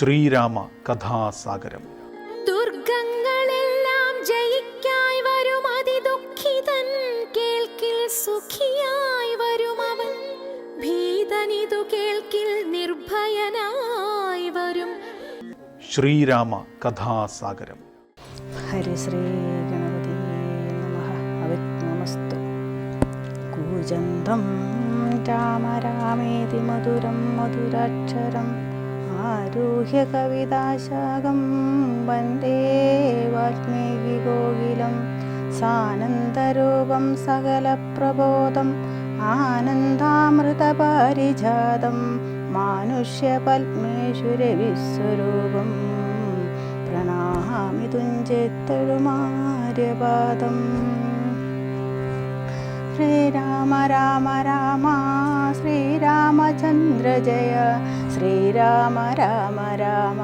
ശ്രീരാമ കഥാസാഗരം. ദുർഗങ്ങളെല്ലാം ജയിക്കായി വരും അതിദുഃഖിതൻ കേൾക്കിൽ സുഖിയായി വരും അവൻ. ഭീതനിതു കേൾക്കിൽ നിർഭയനായി വരും. ശ്രീരാമ കഥാസാഗരം. ഹരിശ്രീ ഗണപതി നമ. അവിഘ്നമസ്തു കൂജന്തം രാമ രാമേതി മധുരം മധുരാക്ഷരം. आरुह्य आरुह्यकविदाशागं वन्दे वाल्मीकिकोकिलं सानन्दरूपं सकलप्रबोधम् आनन्दामृतपारिजातं आनन्दामृतपरिजातं मानुष्यपद्मेश्वरविश्वरूपं प्रणाहामितुञ्जेत्तमार्यपादम् श्रीराम राम राम श्रीरामचन्द्र जय श्रीराम राम राम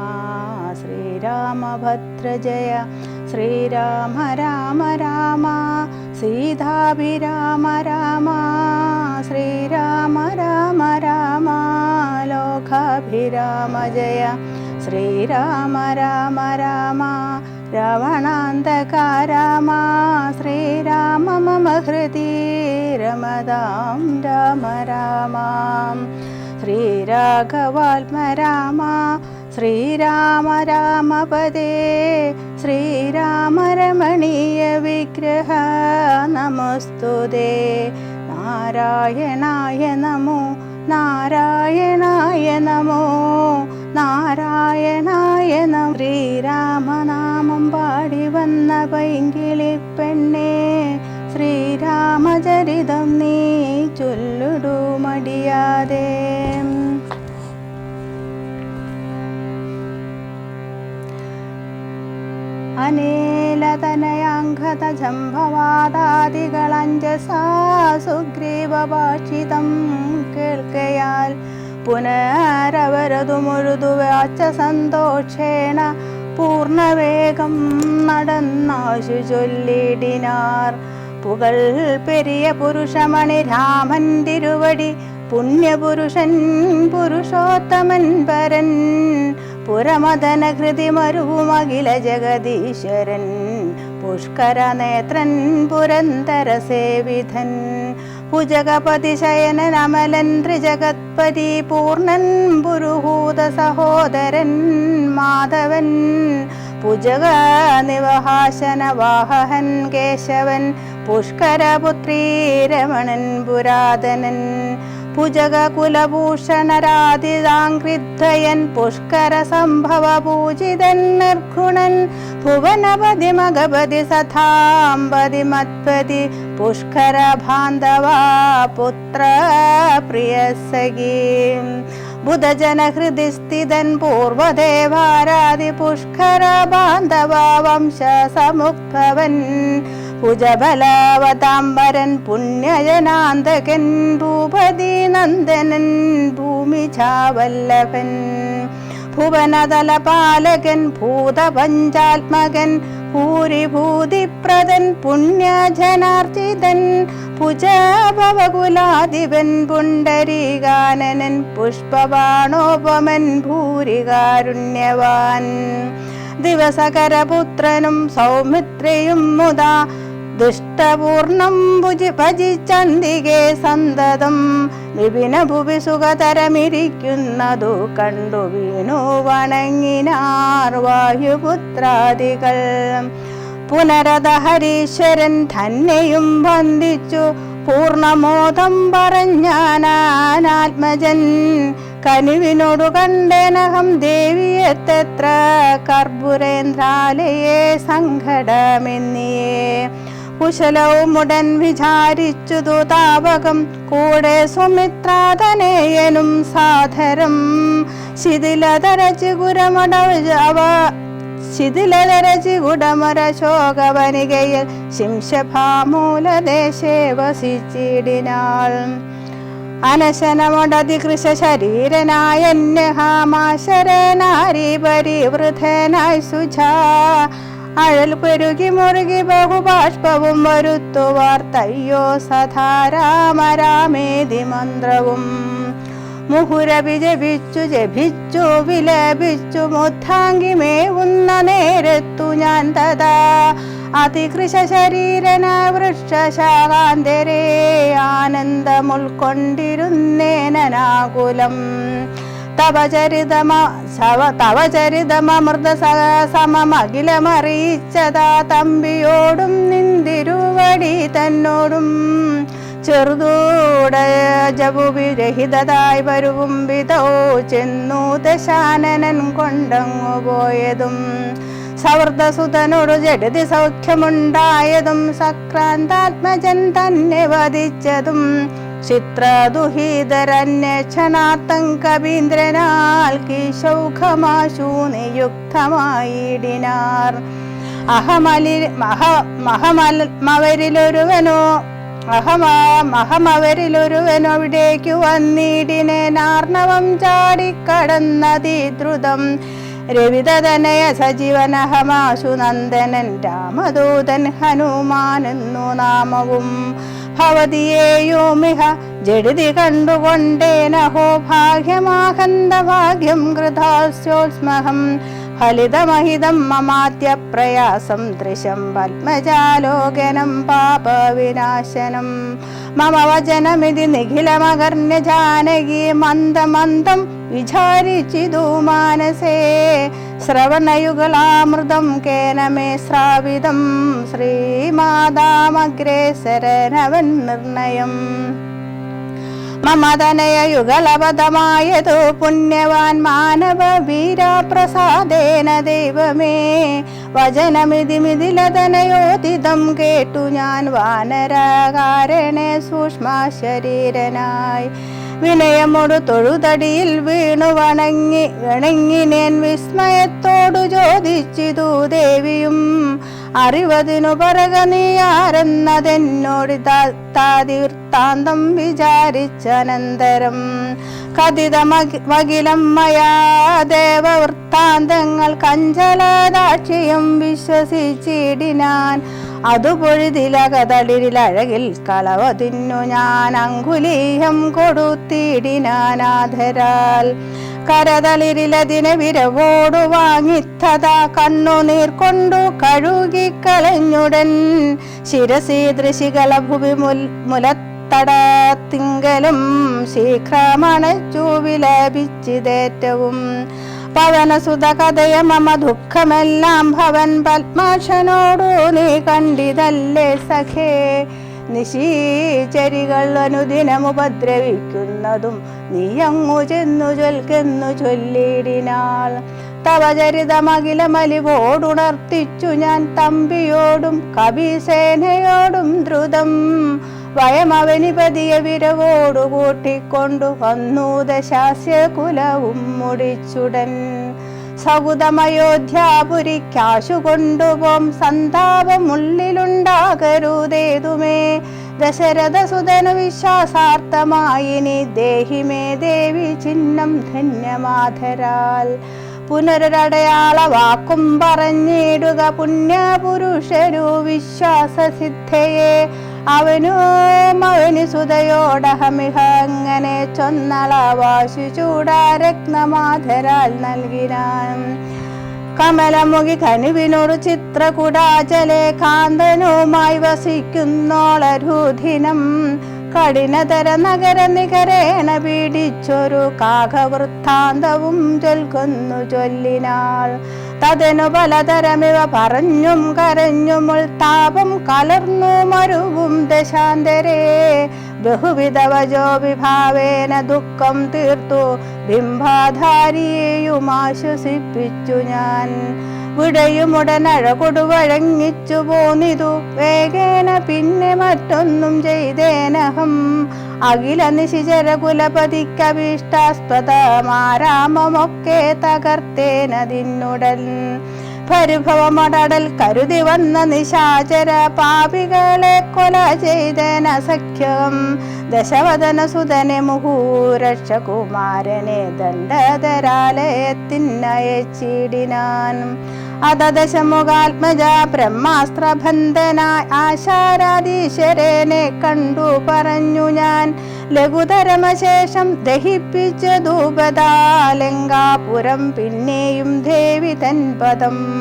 श्रीरामभद्रजया श्रीराम राम राम सीताभिराम राम श्रीराम राम राम लोकाभिराम जय। श्रीराम राम राम रमणान्धकारम श्रीराम मम हृदि रमदां राम राम। രാമ ശ്രീരാഘവാത്മ രാമ ശ്രീരാമ രാമപദേ ശ്രീരാമ രമണീയ വിഗ്രഹ നമസ്തുതേ. നാരായണായ നമോ നാരായണായ നമോ നാരായണായ നമ. ശ്രീരാമനാമം പാടി വന്ന പൈങ്കിളി പെണ്ണേ ശ്രീരാമചരിതം നീ ചൊല്ലുടു മടിയാതെ. ജംഭവാദാദികളഞ്ജസാ സുഗ്രീവഭാഷിതം കേൾക്കയാൽ പുനരവരതു മുഴുതു വാച്ച സന്തോഷേണ പൂർണവേഗം നടന്നാശു ചൊല്ലിടിനാർ. പുകൾ പെരിയ പുരുഷമണി രാമൻ തിരുവടി പുണ്യപുരുഷൻ പുരുഷോത്തമൻ പരൻ പുരമദന കൃതി മരുവുമഖില ജഗദീശ്വരൻ. പുഷ്കര നേത്രൻ പുരന്തര സേവിധൻ ഭുജഗപതി ശയനൻ അമലൻ ത്രിജഗത്പതി പൂർണൻ പുരുഹൂത സഹോദരൻ മാധവൻ പുജക നിവഹാശന വാഹൻ കേശവൻ പുഷ്കരപുത്രീ രമണൻ പുരാതനൻ ഭുജക കുലഭൂഷണരാതിതാങ്കൃദ്ധയൻ പുഷ്കര സംഭവ പൂജിതൻ നിർഗുണൻ ഭുവനപതി മഗപതി സഥാംബതി മത്പതി പുഷ്കര ബാന്ധവാ പുത്ര പ്രിയ സഖീം ബുധജന സ്ഥിതൻ പൂർവദേവാരാതി പുഷ്കര ബാന്ധവ വംശ സമുദ്ഭവൻ ഭുജബലവതാംബരൻ പുണ്യജനാന്തകൻ ഭൂപതി നന്ദനൻ ഭൂമിചാവല്ലഭൻ ഭുവനതലപാലകൻ ഭൂതപഞ്ചാത്മകൻ ഭൂരിഭൂതിപ്രദൻ പുണ്യജനാർജിതൻ ഭുജഭവകുലാധിപൻ പുണ്ടരീകാനനൻ പുഷ്പബാണോപമൻ ഭൂരികാരുണ്യവാൻ. ദിവസകരപുത്രനും സൗമിത്രയും മുതാ ദുഷ്ടപൂർണം ഭുജി ഭജിച്ചന്തികെ സന്തതം. വിപിന ഭുവി സുഖതരമിരിക്കുന്നതു കണ്ടു വീണു വണങ്ങിനാർ വായുപുത്രാദികൾ. പുനരത ഹരീശ്വരൻ ധന്യയും വന്ദിച്ചു. പൂർണമോദം പറഞ്ഞാനാത്മജൻ കനിവിനോടു കണ്ടേനഹം ദേവിയെത്തത്ര. കർപ്പുരേന്ദ്രാലയേ സങ്കടമെന്നിയേ. കുശലവും ഉടൻ വിചാരിച്ചു താപകം കൂടെ സുമിത്രാതനേയനും സാധരം. ശിഥിലതരച്ച് ഗുരമടവ ശിഥിലതരച്ച് ഗുഡമര ശോകവനികയിൽ ശിംശഭാമൂലദേശേ വസിച്ചിടിനാൾ. അനശനമുടതി കൃഷ ശരീരനായ ഹാമാശരനാരി പരിവൃതനായി സുജാ. അഴൽ പെരുകി മുറുകി ബഹുബാഷ്പവും വരുത്തുവാർ തയ്യോ സധാ രാമ രാമേതി മന്ത്രവും. മുഹുരവി ജപിച്ചു ജപിച്ചു വിലപിച്ചു മുദ്ധാങ്കി മേവുന്ന നേരത്തു ഞാൻ തഥാ അതികൃശ ശരീരന വൃക്ഷശാകാന്തരേ ആനന്ദമുൾക്കൊണ്ടിരുന്നേനാകുലം തവചരിതമ ശവ തവചരിതമൃത സമമഖിലമറിയിച്ചതാ തമ്പിയോടും നിന്തിരുവടി തന്നോടും ചെറുതൂട ജപുവിരഹിതതായി വരുവും വിധോ ചെന്നു ദശാനനൻ കൊണ്ടങ്ങു പോയതും സൗഹൃദസുതനോട് ജഡതി സൗഖ്യമുണ്ടായതും സക്രാന്താത്മജൻ തന്നെ വധിച്ചതും ചിത്രദുഹിതരന്വേഷണാർത്ഥം കവീന്ദ്രനാൽ കീശൗഖമാശു നിയുക്തമായിടിനാർ അഹമലി മഹ മഹമവരിലൊരുവനോ അഹമാ മഹമവരിലൊരുവനൊവിടേക്കു വന്നിടിനെ നാർണവം ചാടിക്കടന്നതി ദ്രുതം. രവിതനയ സജീവനഹമാശു നന്ദനൻ രാമദൂതൻ ഹനുമാനെന്നു നാമവും. ഭവതിയേയോമിഹ ജഡിതി കണ്ടുകൊണ്ടേനഹോ ഭാഗ്യമാഹന്ത ഭാഗ്യം കൃതാസ്യോത്സ്മഹം ഫലിതമഹിതം മമാത്യ പ്രയാസം ദൃശം പത്മജാലോകനം പാപവിനാശനം. മമ വചനമിതി നിഖിലമകർണ്യ ജാനകി മന്ദമന്ദം വിചാരിച്ചിതു മാനസേ. ശ്രവണയുഗളാമൃതം കേന മേ ശ്രാവിതം ശ്രീമാതാമഗ്രേസരനവൻ നിർണയം മമതനയുഗലപദമായതു പുണ്യവാൻ മാനവ വീരാപ്രസാദേന ദൈവമേ വചനമിതി മിതിലതനയോതിതം കേട്ടു ഞാൻ വാനരകാരണേ സൂക്ഷ്മ ശരീരനായി വിനയമൊടു തൊഴുതടിയിൽ വീണു വണങ്ങി ഇണങ്ങിനേൻ വിസ്മയത്തോടു ചോദിച്ചിതു ദേവിയും അറിവതിനു പറക നീ താതിവൃത്താന്തം വിചാരിച്ചനന്തരം. കഥിത മകിലമ്മയാ ദേവവൃത്താന്തങ്ങൾ കഞ്ചലദാക്ഷിയും വിശ്വസിച്ചിടിനാൻ. അതു കളവ കളവതിന്നു ഞാൻ അങ്കുലീയം കൊടുത്തിടിനാനാധരാൽ. കരതളിരിലതിനെ വിരവോടു വാങ്ങിത്തതാ കണ്ണുനീർ കൊണ്ടു കഴുകിക്കളഞ്ഞുടൻ. ശിരസി ദൃശികള ഭുവി മുൽ മുലത്തടത്തിങ്കലും ശീഘ്രമണച്ചു വിലപിച്ചിതേറ്റവും പവനസുത മമ ദുഃഖമെല്ലാം ഭവൻ പത്മാക്ഷനോടു നീ കണ്ടിതല്ലേ സഖേ. നിശീചരികൾ അനുദിനമുപദ്രവിക്കുന്നതും നീ അങ്ങു ചെന്നു ചൊൽക്കെന്നു ചൊല്ലിടിനാൾ. തവചരിതമകിലമലിവോടുണർത്തിച്ചു ഞാൻ തമ്പിയോടും കവിസേനയോടും ദ്രുതം. വയമവനിപതിയ വിരവോടു കൂട്ടിക്കൊണ്ടു ദശാസ്യ കുലവും മുടിച്ചുടൻ. സൗദമയോധ്യാപുരിക്കാശുകൊണ്ടുപോം സന്താപമുള്ളിലുണ്ടാകരുതേതുമേ. ദശരഥസുതനു വിശ്വാസാർത്ഥമായി നീ ദേഹിമേ ദേവി ചിഹ്നം ധന്യമാധരാൽ. പുനരടയാള വാക്കും പറഞ്ഞിടുക പുണ്യപുരുഷരു വിശ്വാസസിദ്ധയെ. അവനു ചൊന്നള വാശു ചൊന്നളവാശു ചൂടാരത്നമാധരാൽ നൽകിനാൻ. കമലമുഖി കനുവിനൊരു ചിത്രകുടാചലെ കാന്തനുമായി വസിക്കുന്നോളരൂധിനം. കഠിനതര നഗര നികരേണ പീഡിച്ചൊരു കാകവൃത്താന്തവും ചൊൽക്കുന്നു ചൊല്ലിനാൾ. തതനു പലതരമിവ പറഞ്ഞും കരഞ്ഞും ഉൾത്താപം കലർന്നു മരുവും ദശാന്തരേ. ബഹുവിധവജോ വിഭാവേന ദുഃഖം തീർത്തു ബിംബാധാരിയെയും ആശ്വസിപ്പിച്ചു ഞാൻ. വിടയുമുടനഴകൊടു കൊടുവഴങ്ങിച്ചു പോന്നിതു. വേഗേന പിന്നെ മറ്റൊന്നും ചെയ്തേനഹം. അഖില നിശിചര കുലപതിക്കഭീഷ്ടാസ്പദമാരാമമൊക്കെ തകർത്തേനതിന്നുടൻ പരിഭവമടടൽ കരുതി വന്ന നിശാചര പാപികളെ കൊല ചെയ്തന സഖ്യം. ദശവദന സുതനെ മുഹൂരക്ഷകുമാരനെ ദണ്ഡധരാലയത്തിനയച്ചിടിനാൻ അതദശമുഖാത്മജ ബ്രഹ്മാസ്ത്രബന്ധനായ ആശാരാധീശ്വരനെ കണ്ടു പറഞ്ഞു ഞാൻ. ലഘുതരമശേഷം ദഹിപ്പിച്ച ധൂപതാലങ്കാപുരം പിന്നെയും ദേവി തൻ പദം.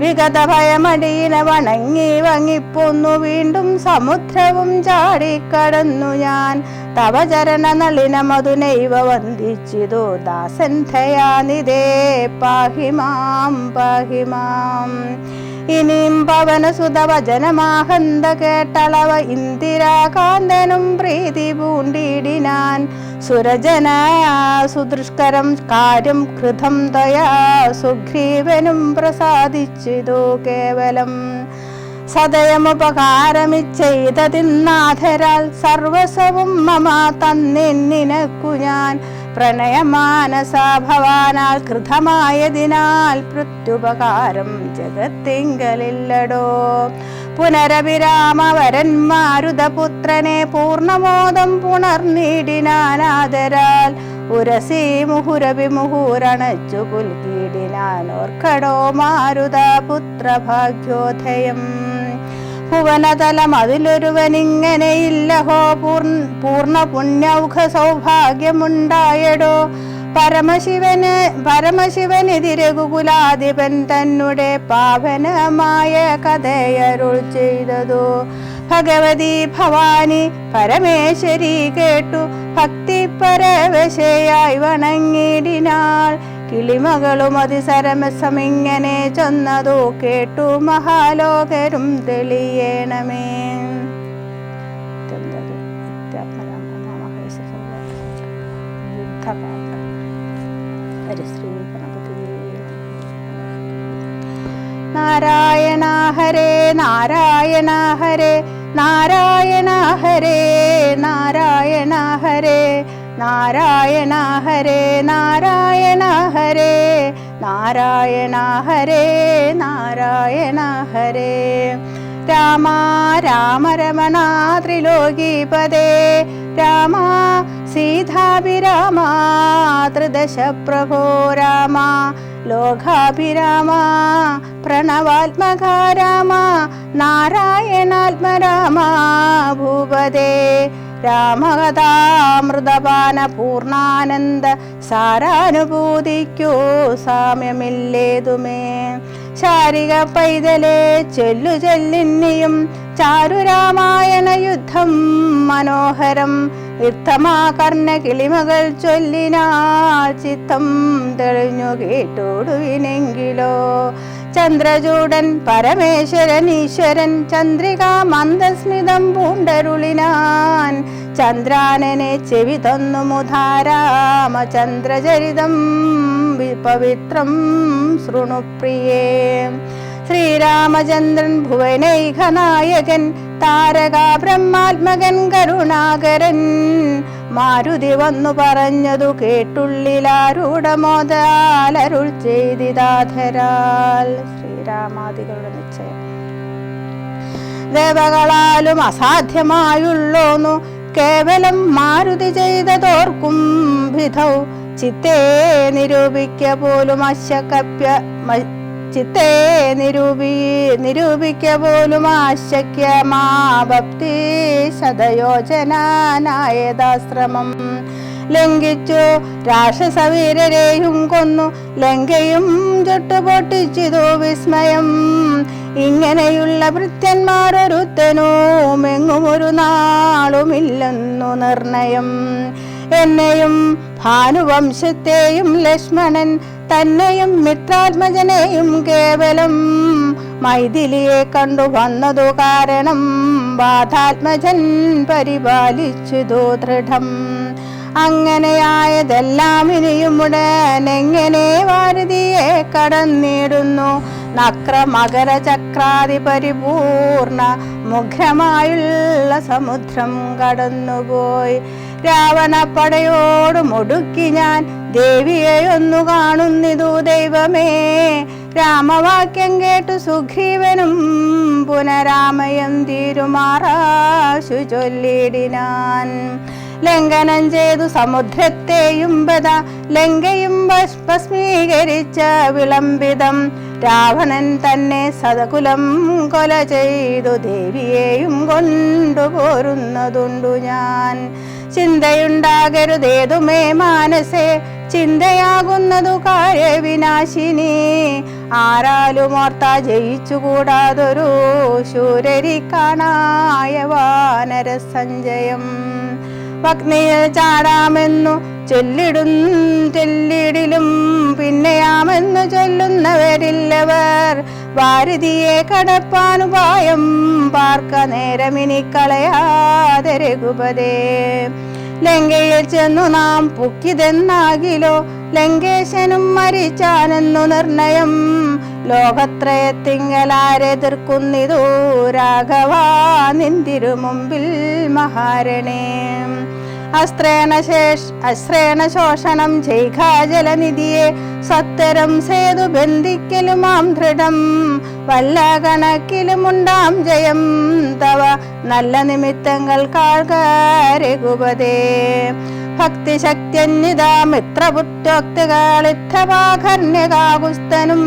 വിഗത ഭയമടിയിന വണങ്ങി വങ്ങിപ്പൊന്നു വീണ്ടും സമുദ്രവും ചാടിക്കടന്നു ഞാൻ. തവ ചരണ നളിന മധുനൈവ വന്ദിച്ചിതു ദാസൻ ധയാനിതേ പാഹിമാം പാഹിമാം. ഇനിയും പവനസുത വചനമാഹന്ത കേട്ടളവ ഇന്ദിരാകാന്തനും പ്രീതി പൂണ്ടിടിനാൻ. സുരജന സുദൃഷ്കരം കാര്യം കൃതം തയാ സുഗ്രീവനും പ്രസാദിച്ചിതു കേവലം. സദയമുപകാരമിച്ചെയ്തതിന്നാഥരാൽ സർവസവും മമ തന്നിന്നിനക്കു ഞാൻ. പ്രണയമാനസ ഭവാനാൽ കൃതമായതിനാൽ പ്രത്യുപകാരം ജഗത്തിങ്കലില്ലടോ. പുനരവിരാമവരന്മാരുതപുത്രനെ വരൻ പൂർണമോദം പുണർനീടിനാനാദരാൽ ഉരസി മുഹുരവി മുഹൂരണച്ചു പുൽകീടിനാൻ ഓർക്കടോ മാരുത ഭുവനതലം അതിലൊരുവനിങ്ങനെയില്ലഹോ പൂർണ പുണ്യൗഖ സൗഭാഗ്യമുണ്ടായടോ പരമശിവന് പരമശിവനെതിരകുകുലാധിപൻ തന്നെ പാവനമായ കഥയരുൾ ചെയ്തതു. ഭഗവതി ഭവാനി പരമേശ്വരി കേട്ടു ഭക്തി പരവശയായി വണങ്ങിടിനാൾ കിളിമകളും അതിസരമസമിങ്ങനെ ചെന്നതു കേട്ടു മഹാലോകരും തെളിയണമേ. നാരായണ ഹരേ നാരായണ ഹരേ നാരായണ ഹരേ നാരായണ ഹരേ. നാരായണ ഹരേ നാരായണ ഹരേ നാരായണ ഹരേ നാരായണ ഹരേ രാമ രാമ രമണ ത്രിലോകീപദേ രാമ സീതാഭിരാമ ത്രിദശ പ്രഭോ രാമ ലോകാഭിരാമ പ്രണവാത്മക രാമ നാരായണാത്മരാമ ഭൂപദേ രാമകഥാമൃതപാന പൂർണാനന്ദ സാരാനുഭൂതിക്കോ സാമ്യമില്ലേതുമേ. ശാരിക പൈതലെ ചെല്ലു ചെല്ലിന്നിയും ചാരുരാമായണ യുദ്ധം മനോഹരം. യുദ്ധമാ കർണ കിളിമകൾ ചൊല്ലിനാൾ ചിത്തം തെളിഞ്ഞു കേട്ടോടുവിനെങ്കിലോ. ചന്ദ്രചൂടൻ പരമേശ്വരൻ ഈശ്വരൻ ചന്ദ്രിക മന്ദസ്മിതം പൂണ്ടരുളിനാൻ. ചന്ദ്രാനനെ ചെവി തന്നു മുധാരാമ ചന്ദ്രചരിതം പവിത്രം ശൃണുപ്രിയേ ശ്രീരാമചന്ദ്രൻ ഭുവനൈകനായകൻ താരക ബ്രഹ്മാത്മകൻ കരുണാകരൻ. മാരുതി വന്നു പറഞ്ഞതു കേട്ടുള്ളിലാരൂഢമോദാലരുൾ ചെയ്തിതാധരാൽ. ശ്രീരാമാദികളുടെ നിശ്ചയം. ദേവകളാലും അസാധ്യമായുള്ളോന്നു കേവലം മാരുതി ചെയ്തതോർക്കും വിധൗ. ചിത്തേ നിരൂപിക്ക പോലും അശക്കപ്യ മ- ചിത്തേ നിരൂപി നിരൂപിക്ക പോലും ആശക്യ ഭക്തി ശതയോജനായതാശ്രമം ലംഘിച്ചു. രാക്ഷസവീരരെയും കൊന്നു. ലങ്കയും ചുട്ടുപൊട്ടിച്ചിതു വിസ്മയം. ഇങ്ങനെയുള്ള ഭൃത്യന്മാർ എങ്ങുമൊരു നാളുമില്ലെന്നു നിർണയം. എന്നെയും ഭാനുവംശത്തെയും ലക്ഷ്മണൻ തന്നെയും മിത്രാത്മജനെയും കേവലം മൈഥിലിയെ കണ്ടു വന്നതു കാരണം ബാധാത്മജൻ പരിപാലിച്ചതു ദൃഢം. അങ്ങനെയായതെല്ലാം ഇനിയും ഉടനെങ്ങനെ വാരുതിയെ കടന്നിടുന്നു? നക്ര മകര ചക്രാതി പരിപൂർണ മുഖ്യമായുള്ള സമുദ്രം കടന്നുപോയി. രാവണ പടയോട് മുടുക്കി ഞാൻ ദേവിയെ ഒന്നു കാണുന്നിതു ദൈവമേ. രാമവാക്യം കേട്ടു സുഗ്രീവനും പുനരാമയം തീരുമാറാശു ചൊല്ലിടിനാൻ. ലംഘനം ചെയ്തു സമുദ്രത്തെയും ബത ലങ്കയും ഭസ്- ഭസ്മീകരിച്ച വിളംബിതം. രാവണൻ തന്നെ സതകുലം കൊല ചെയ്തു ദേവിയെയും കൊണ്ടുപോരുന്നതുണ്ടു ഞാൻ. ചിന്തയുണ്ടാകരുതേതുമേ മാനസേ ചിന്തയാകുന്നതു കാര്യവിനാശിനി. ആരാലും ഓർത്ത ജയിച്ചുകൂടാതൊരു ശൂരരി കാണായ വാനര അഗ്നിയിൽ ചാടാമെന്നു ചൊല്ലിടും ചൊല്ലിടിലും പിന്നെയാമെന്നു ചൊല്ലുന്നവരില്ലവർ. ഭാരതിയെ കടപ്പാനുപായം പാർക്ക നേരമിനി കളയാതെ രഘുപതേ. ലങ്കയിൽ ചെന്നു നാം പുക്കിതെന്നാകിലോ ലങ്കേശനും മരിച്ചാനെന്നു നിർണയം ലോകത്രയത്തിങ്കലാരെതിർക്കുന്നിതു രാഘവ നിന്തിരു മുമ്പിൽ മഹാരണേ. അസ്ത്രേണ ശേഷ അശ്രേണ ശോഷണം ചെയ്ക ജലനിധിയെ സത്തരം സേതു ബന്ധിക്കലുമാം ദൃഢം. വല്ല കണക്കിലുമുണ്ടാം ജയം തവ നല്ല നിമിത്തങ്ങൾ കാഴ്കരഘുപതേ ഭക്തിശക്തിയന്യതാ മിത്രപുറ്റോക്തികളിത്തവാകർണ്യകാകുസ്തനും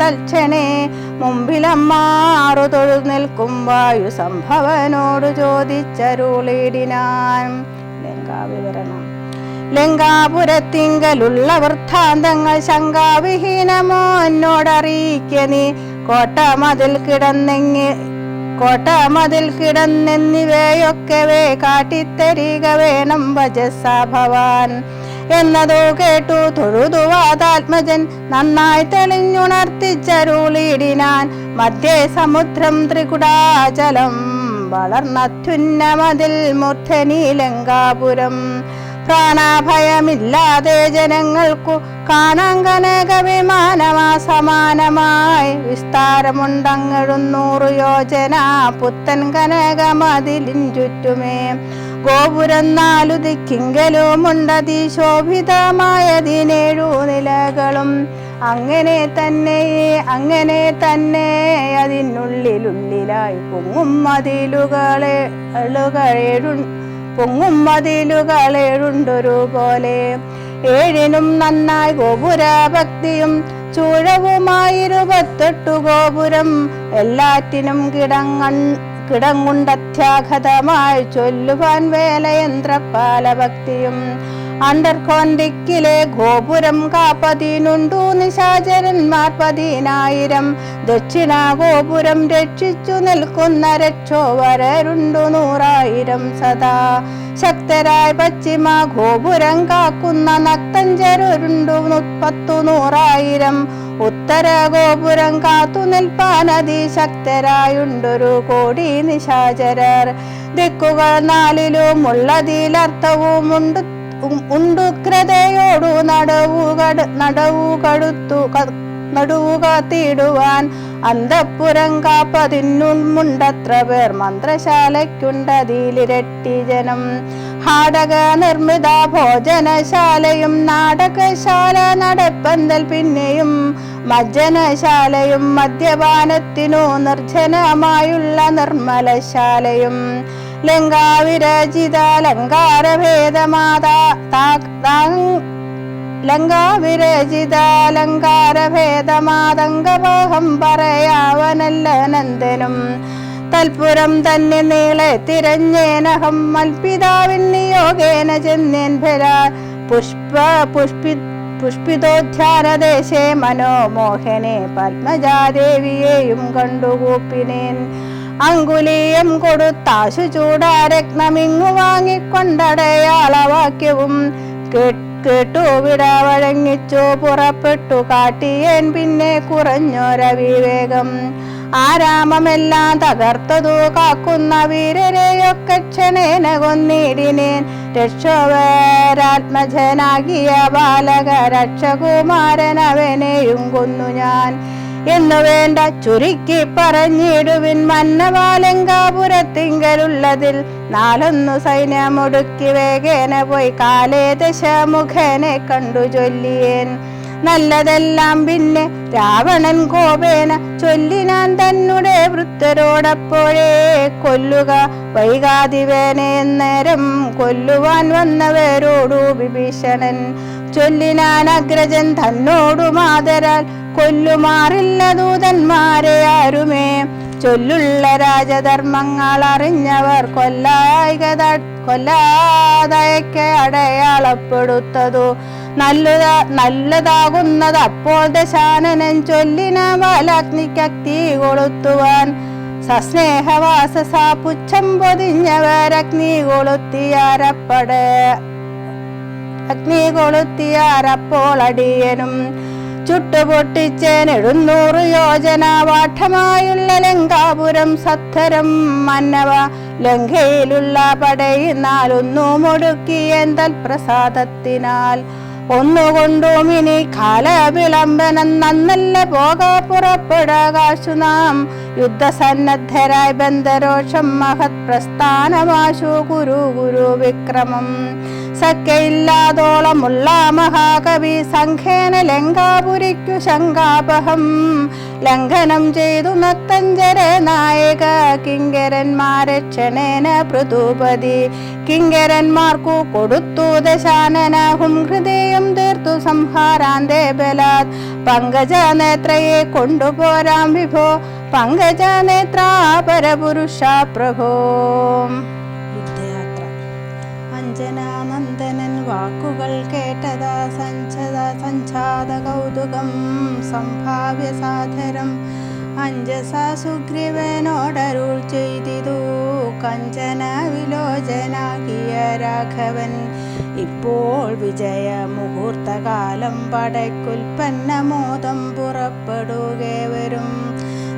തൽക്ഷണേ മുമ്പിലമ്മാറു തൊഴു നിൽക്കും വായു സംഭവനോട് ചോദിച്ചരുളിടിനാൻ. ലങ്കാവിവരണം. ലങ്കാപുരത്തിങ്കലുള്ള വൃത്താന്തങ്ങൾ ശങ്കാവിഹീനമോ എന്നോടറിയിക്ക നീ. കോട്ട മതിൽ കിടന്നെങ്ങി കോട്ട മതിൽ കിടന്നെന്നിവയൊക്കവേ കാട്ടിത്തരിക വേണം വജസ്സ എന്നതോ കേട്ടു തൊഴുതുവാതാത്മജൻ നന്നായി തെളിഞ്ഞുണർത്തിച്ചരുളിടിനാൻ മധ്യേ സമുദ്രം ത്രികുടാചലം വളർന്നത്യുന്നമതിൽ മൂർധനി ലങ്കാപുരം പ്രാണഭയമില്ലാതെ ജനങ്ങൾക്കു കാണാൻ കനക വിമാനമാ സമാനമായി വിസ്താരമുണ്ടങ്ങഴുന്നൂറു യോജന പുത്തൻ കനകമതിലിൻ ചുറ്റുമേ. ഗോപുരം നാലു ദിക്കിങ്കലുമുണ്ടതി ശോഭിതമായതിനേഴു നിലകളും. അങ്ങനെ തന്നെ അങ്ങനെ തന്നെ അതിനുള്ളിലുള്ളിലായി പൊങ്ങും മതിലുകളെ എഴുകഴു പൊങ്ങും മതിലുകൾ ഏഴുണ്ടൊരു പോലെ ഏഴിനും നന്നായി ഗോപുര ഭക്തിയും ചൂഴവുമായിരുപത്തെട്ടു ഗോപുരം. എല്ലാറ്റിനും കിടങ്ങൺ കിടങ്ങുണ്ടത്യാഘതമായി ചൊല്ലുവാൻ വേലയന്ത്രപാല അണ്ടർകോണ്ടിക്കിലെ ഗോപുരം കാപ്പതിനുണ്ടു നിശാചരന്മാർ പതിനായിരം ദക്ഷിണ ഗോപുരം രക്ഷിച്ചു നിൽക്കുന്ന രക്ഷോവരരുണ്ടു നൂറായിരം സദാ. ശക്തരായ പശ്ചിമ ഗോപുരം കാക്കുന്ന നക്തഞ്ചരുണ്ടു പത്തു നൂറായിരം. ഉത്തര ഗോപുരം കാത്തു നിൽപ്പാൻ അതിശക്തരായുണ്ടൊരു കോടി നിശാചരർ. ദിക്കുകൾ ഉള്ളതിലർത്ഥവും ഉണ്ട് ക്രതയോടു നടവുകട നടവുകടുത്തു നടുവുകാത്തിടുവാൻ അന്തപ്പുരം കാപ്പതിന്നുമുണ്ടത്ര പേർ മന്ത്രശാലയ്ക്കുണ്ടതിലിരട്ടി ജനം. ഹാടക നിർമ്മിത ഭോജനശാലയും നാടകശാല നടപ്പന്തൽ പിന്നെയും മജ്ജനശാലയും മദ്യപാനത്തിനു നിർജനമായുള്ള നിർമ്മലശാലയും. ലങ്കാവിരചിത ലങ്കാരഭേദമാതാ ലങ്കാവിരചിതാലങ്കാരഭേദമാതങ്കമോഹം പറയാവനല്ല നന്ദനും തൽപുരം തന്നെ നീളെ തിരഞ്ഞേനഹം മൽപിതാവിൻ നിയോഗേന ചെന്നേൻ ഭരാ. പുഷ്പ പുഷ്പി പുഷ്പിതോധ്യാനദേശേ മനോമോഹനെ പത്മജാദേവിയെയും കണ്ടുകൂപ്പിനേൻ. അങ്കുലീയം കൊടുത്താശു ചൂടാരത്നമിങ്ങു വാങ്ങിക്കൊണ്ടടയാളവാക്യവും കേട്ടു വിട വഴങ്ങിച്ചു പുറപ്പെട്ടു കാട്ടിയേൻ പിന്നെ കുറഞ്ഞൊരവിവേകം. ആരാമമെല്ലാം തകർത്തതു കാക്കുന്ന വീരരെയൊക്കെ ക്ഷണേന കൊന്നിടിനേൻ. രക്ഷോവരാത്മജനാകിയ ബാലക രക്ഷകുമാരനവനെയും കൊന്നു ഞാൻ. എന്നു വേണ്ട ചുരുക്കി പറഞ്ഞിടുവിൻ മന്നവാലങ്കാപുരത്തിങ്കലുള്ളതിൽ നാലൊന്നു സൈന്യമൊടുക്കി വേഗേന പോയി കാലേ ദശമുഖനെ കണ്ടു ചൊല്ലിയേൻ. നല്ലതെല്ലാം പിന്നെ രാവണൻ കോപേന ചൊല്ലിനാൻ തന്നെ വൃത്തരോടപ്പോഴേ കൊല്ലുക വൈകാതിവേനെ നേരം കൊല്ലുവാൻ വന്നവരോടു വിഭീഷണൻ. ചൊല്ലിനാൻ അഗ്രജൻ തന്നോടു മാതരാൽ. കൊല്ലുമാറില്ല ദൂതന്മാരെ ആരുമേ? ചൊല്ലുള്ള രാജധർമ്മങ്ങൾ അറിഞ്ഞവർ കൊല്ലായിക കൊല്ലാതയക്ക് അടയാളപ്പെടുത്തതു. നല്ലത നല്ലതാകുന്നത് അപ്പോൾ ദശാനനൻ ചൊല്ലിന വാലാഗ്നിക്കത്തി കൊളുത്തുവാൻ. സസ്നേഹവാസസ പുച്ഛം പൊതിഞ്ഞവരഗ്നി കൊളുത്തിയാരപ്പട. അഗ്നി കൊളുത്തിയാരപ്പോൾ അടിയനും ചുട്ടുപൊട്ടിച്ചേൻ എഴുന്നൂറ് യോജന വാഠമായുള്ള ലങ്കാപുരം സത്തരം മന്നവ ലങ്കയിലുള്ള പടയിനാലൊന്നു മുടുക്കിയൻ തൽപ്രസാദത്തിനാൽ ഒന്നുകൊണ്ടും ഇനി കാലവിളംബനം നന്നല്ല പോക പുറപ്പെടാകാശു നാം യുദ്ധസന്നദ്ധരായി ബന്ധരോഷം മഹത് പ്രസ്ഥാനമാശു ഗുരു ഗുരു വിക്രമം സഖ്യയില്ലാതോളമുള്ള മഹാകവി സംഘേന ലങ്കാപുരിക്കു ശങ്കാപഹം ലംഘനം ചെയ്തു നത്തഞ്ചര നായക കിങ്കരന്മാരെ ക്ഷണേന പൃഥുപതി കിങ്കരന്മാർക്കു കൊടുത്തു ദശാനനാഹും ഹൃദയം തീർത്തു സംഹാരാന്തേ ബലാത്. പങ്കജ നേത്രയെ കൊണ്ടുപോരാം വിഭോ പങ്കജ നേത്ര പരപുരുഷ പ്രഭോ. യുദ്ധയാത്ര അഞ്ജനാനന്ദനൻ വാക്കുകൾ കേട്ടതാ സഞ്ചത സഞ്ചാത കൗതുകം സംഭാവ്യ സാധരം. അഞ്ജസ സുഗ്രീവനോടരുൾ ചെയ്തിതു കഞ്ചന വിലോചനാകിയ രാഘവൻ. ഇപ്പോൾ വിജയ മുഹൂർത്തകാലം പടയ്ക്കുൽപ്പന്നമോദം പുറപ്പെടുകേവരും.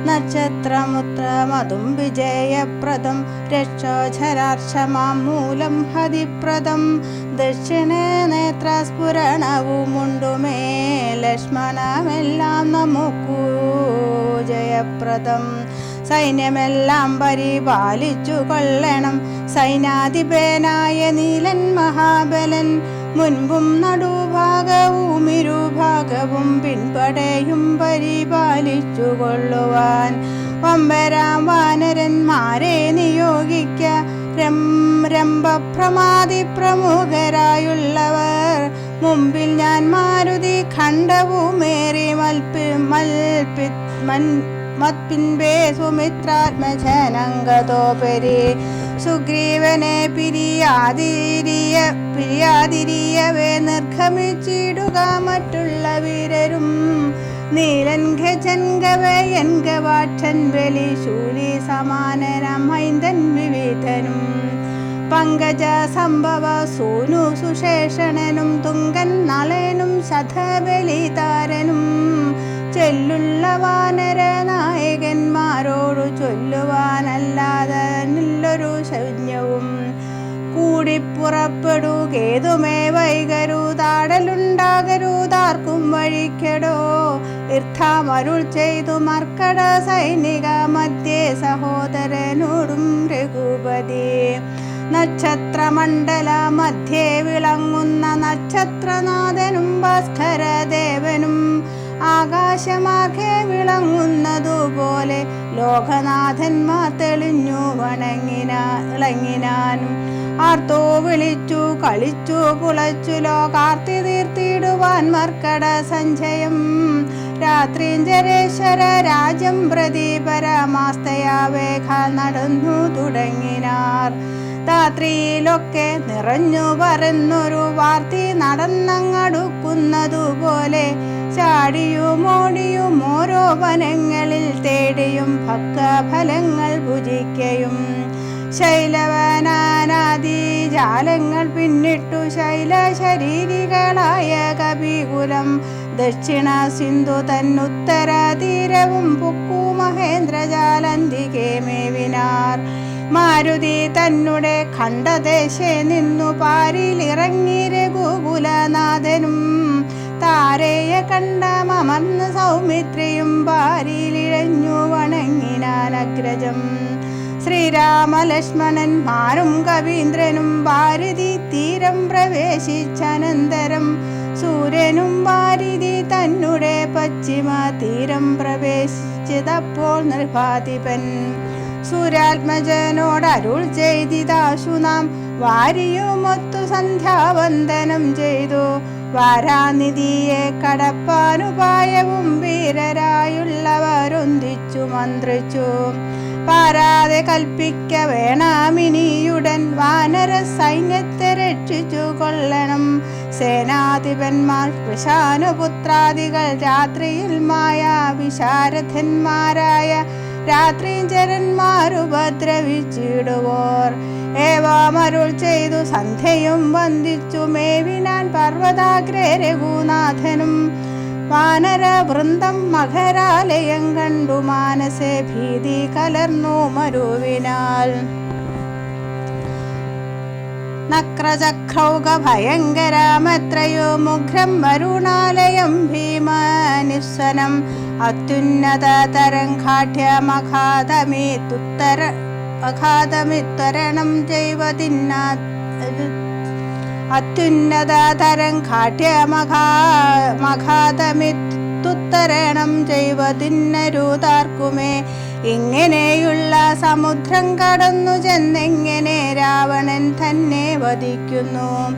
നക്ഷത്രമുത്രമതും വിജയപ്രദം. രക്ഷോചരാർഷമാം മൂലം ഹതിപ്രദം. ദക്ഷിണേ നേത്രസ്ഫുരണവുമുണ്ടുമേ ലക്ഷ്മണമെല്ലാം നമുക്കൂ ജയപ്രദം. സൈന്യമെല്ലാം പരിപാലിച്ചു കൊള്ളണം സൈനാധിപനായ നീലൻ മഹാബലൻ മുൻപും നടുഭാഗവും ഇരുഭാഗവും പിൻപടയും പരിപാലിച്ചു കൊള്ളുവാൻ വമ്പരാം വാനരന്മാരെ നിയോഗിക്ക രം രംഭപ്രമാതി പ്രമുഖരായുള്ളവർ മുമ്പിൽ ഞാൻ മാരുതി ഖണ്ഡവുമേറി മൽപ്പി മൽപ്പി മൻ മത്പിൻപേ സുമിത്രാത്മജനങ്കതോപരി സുഗ്രീവനെ പിരിയാതിരിയ പിരിയാതിരിയവേ നിർഗമിച്ചിടുക മറ്റുള്ള വീരരും. നീലൻ ഖജൻ ഗവയൻ ഗവാക്ഷൻ ബലി ശൂലി സമാനരം ഹൈന്ദൻ വിവിധനും പങ്കജ സംഭവ സൂനു സുശേഷണനും തുങ്കൻ നളനും ശതബലി താരനും ചെല്ലുള്ള വാനര കൂടിപ്പുറപ്പെടുകേതുമേ വൈകരുതാടലുണ്ടാകരുതാർക്കും വഴിക്കടോ? തീർത്ഥാമരുൾ ചെയ്തു മർക്കട സൈനിക മധ്യേ സഹോദരനോടും രഘുപതി. നക്ഷത്രമണ്ഡല മധ്യേ വിളങ്ങുന്ന നക്ഷത്രനാഥനും ഭാസ്കരദേവനും ആകാശമാകെ വിളങ്ങുന്നതുപോലെ ലോകനാഥന്മാർ തെളിഞ്ഞു വണങ്ങിനാ ഇളങ്ങിനാനും ആർത്തോ വിളിച്ചു കളിച്ചു കുളച്ചു ലോകാർത്തി തീർത്തിടുവാൻ മർക്കട സഞ്ചയം. രാത്രിഞ്ചരേശ്വര രാജം പ്രതി പരമാസ്തയാവേഖ നടന്നു തുടങ്ങിനാർ. രാത്രിയിലൊക്കെ നിറഞ്ഞു പറന്നൊരു വാർത്തി നടന്നങ്ങടുക്കുന്നതുപോലെ ചാടിയും ഓടിയും ഓരോ വനങ്ങളിൽ തേടിയും ഭക്തഫലങ്ങൾ ഭുജിക്കയും. ശൈലവനാനാദി ജാലങ്ങൾ പിന്നിട്ടു ശൈല ശരീരികളായ കപികുലം. ദക്ഷിണ സിന്ധു തന്നുത്തര തീരവും പുക്കു മഹേന്ദ്രജാലന്തികെ മാരുതി തന്നുടെ ഖണ്ഡദേശെ നിന്നു പാരിലിറങ്ങി രഘുകുലനാഥനും. താരയെ കണ്ട മമർന്ന് സൗമിത്രിയും പാരിലിഴഞ്ഞു വണങ്ങിനാനഗ്രജം ശ്രീരാമലക്ഷ്മണന്മാരും കവീന്ദ്രനും ഭാരതി തീരം പ്രവേശിച്ചനന്തരം. സൂര്യനും ഭാരതി തന്നുടെ പശ്ചിമ തീരം പ്രവേശിച്ചതപ്പോൾ നിർഭാതിപൻ. സൂര്യാത്മജനോട് അരുൾ ചെയ്തിതാശു നാം. വാരിയുമൊത്തു സന്ധ്യാവന്ദനം ചെയ്തു. വാരാനിധിയെ കടപ്പാനുപായവും വീരരായുള്ളവരൊന്തിച്ചു മന്ത്രിച്ചു. പാരാതെ കൽപ്പിക്ക വേണാമിനിയുടൻ വാനര സൈന്യത്തെ രക്ഷിച്ചു കൊള്ളണം. സേനാധിപന്മാർ കൃഷാനുപുത്രാദികൾ രാത്രിയിൽ മായ വിശാരഥന്മാരായ രാത്രിചരന്മാരുപദ്രവിച്ചിടുവോർ ഏവാമരുൾ ചെയ്തു സന്ധ്യയും വന്ദിച്ചു മേവിനാൻ പർവതാഗ്രേ രഘുനാഥനും വാനര വൃന്ദം മകരാലയം കണ്ടു മാനസെ ഭീതി കലർന്നു മരുവിനാൽ. നക്രചക്രൗക ഭയങ്കരമത്രയോ മുഖ്രം വരുണാലയം ഭീമനിസ്വനം അത്യുന്നത തരം കാഠ്യമഘാതമേ തുത്തര അഘാതമിത്തരണം ചെയ്വതിന്നാ അത്യുന്നത തുത്തരണം കാഠ്യമഘാ മഘാതമിത്തുത്തരണം ചെയ്വതിന്നരുതാർക്കുമേ. ഇങ്ങനെയുള്ള സമുദ്രം കടന്നു ചെന്നെങ്ങനെ രാവണൻ തന്നെ വധിക്കുന്നു.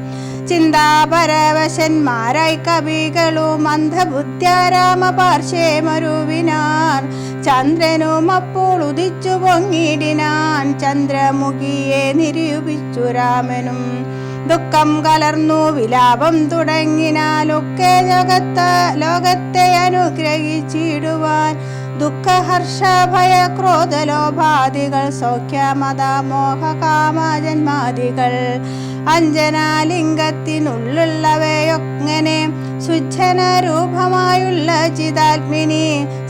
ചിന്താപരവശന്മാരായി കവികളും മന്ദബുദ്ധ്യാരാമ പാർശ്വേ മരുവിനാർ ചന്ദ്രനും അപ്പോൾ ഉദിച്ചു പൊങ്ങിടിനാൻ. ചന്ദ്രമുഖിയെ നിരൂപിച്ചു രാമനും. ദുഃഖം കലർന്നു വിലാപം തുടങ്ങിനാലൊക്കെ ലോകത്ത് ലോകത്തെ അനുഗ്രഹിച്ചിടുവാൻ. ദുഃഖഹർഷ ഭയ ക്രോധ ലോഭാദികൾ സൗഖ്യ സൗഖ്യമത മോഹ കാമജന്മാദികൾ അഞ്ജനാലിംഗത്തിനുള്ളുള്ളവയൊങ്ങനെ സുജ്ജന രൂപമായുള്ള ചിതാത്മിനി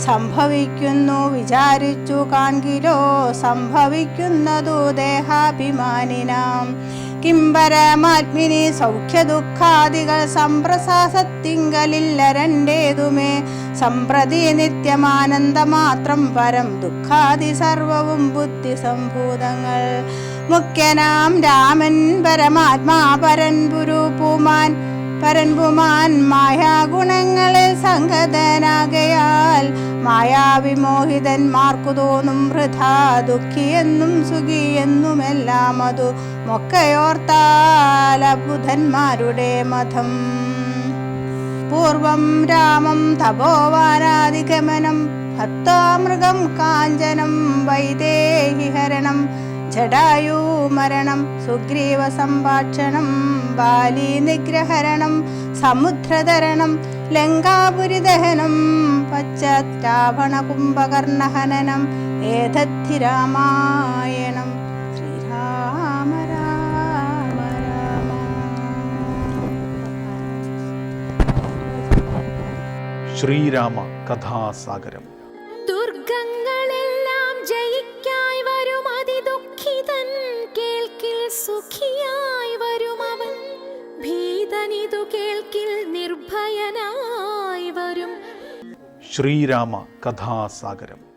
സംഭവിക്കുന്നു വിചാരിച്ചു കാൺകിലോ സംഭവിക്കുന്നതു ദേഹാഭിമാനിനാം. കിംബരമാത്മിനി സൗഖ്യ ദുഃഖാദികൾ സംപ്രസാസത്തിങ്കലില്ല രണ്ടേതുമേ സംപ്രതി നിത്യമാനന്ദമാത്രം പരം ദുഃഖാദി സർവവും ബുദ്ധി സംഭൂതങ്ങൾ. മുഖ്യനാം രാമൻ പരമാത്മാ പരൻ പുരുപുമാൻ. പരൻപുമാൻ മായാഗുണങ്ങളിൽ സംഗതനാകയാൽ. മായാവിമോഹിതന്മാർക്കു തോന്നും വൃഥാ ദുഃഖിയെന്നും സുഖിയെന്നുമെല്ലാം അതു മൊക്കയോർത്താൽ ബുധന്മാരുടെ മതം. പൂർവം രാമം തപോവാനാദിഗമനം ഭക്താമൃഗം കാഞ്ചനം വൈദേഹിഹരണം ജടായൂമരണം സുഗ്രീവ സംഭാഷണം ബാലി നിഗ്രഹരണം സമുദ്രതരണം ലങ്കാപുരിദഹനം പച്ചാവണ കുംഭകർണഹനനം ഏതദ്ധി രാമായണം. ശ്രീരാമ കഥാസാഗരം. ദുർഗങ്ങളെല്ലാം ജയിക്കായി വരും അതിദുഃഖിതൻ. കേൾക്കിൽ സുഖിയായി വരും അവൻ. ഭീതനിതു കേൾക്കിൽ നിർഭയനായി വരും. ശ്രീരാമ കഥാസാഗരം.